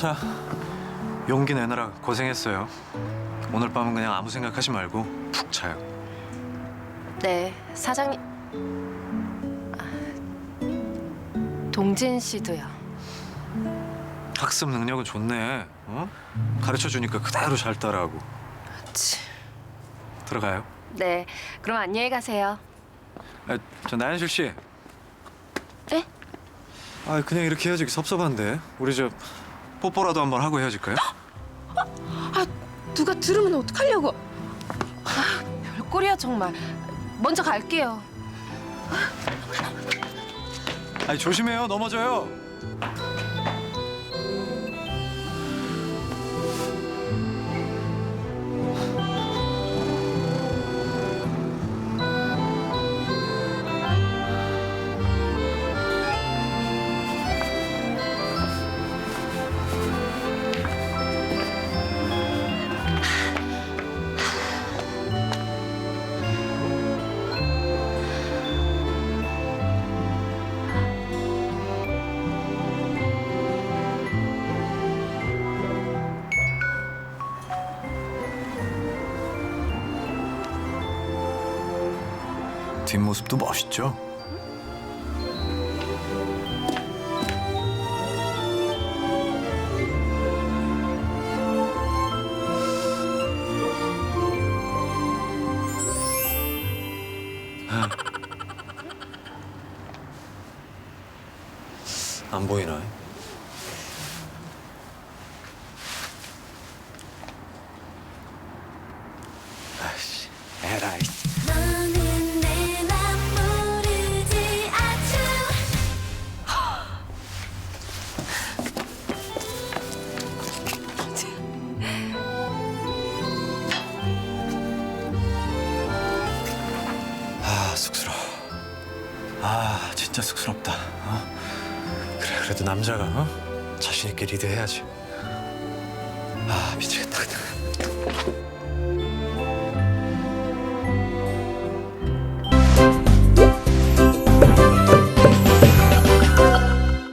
자, 용기 내느라 고생했어요. 오늘 밤은 그냥 아무 생각하지 말고 푹 자요. 네, 사장님. 아, 동진 씨도요. 학습 능력은 좋네. 어? 가르쳐 주니까 그대로 잘 따라하고. 치. 들어가요. 네, 그럼 안녕히 가세요. 아, 저 나연실 씨. 네? 아, 그냥 이렇게 헤어지기 섭섭한데. 우리 저 뽀뽀라도 한번 하고 헤어질까요? 아, 누가 들으면 어떡하려고? 아, 별꼴이야 정말. 먼저 갈게요. 아니 조심해요. 넘어져요. 뒷모습도 멋있죠? 아. 안 보이나? 아이씨, 에라이. 아 진짜 쑥스럽다. 어? 그래 그래도 남자가 어? 자신 있게 리드해야지. 아 미치겠다.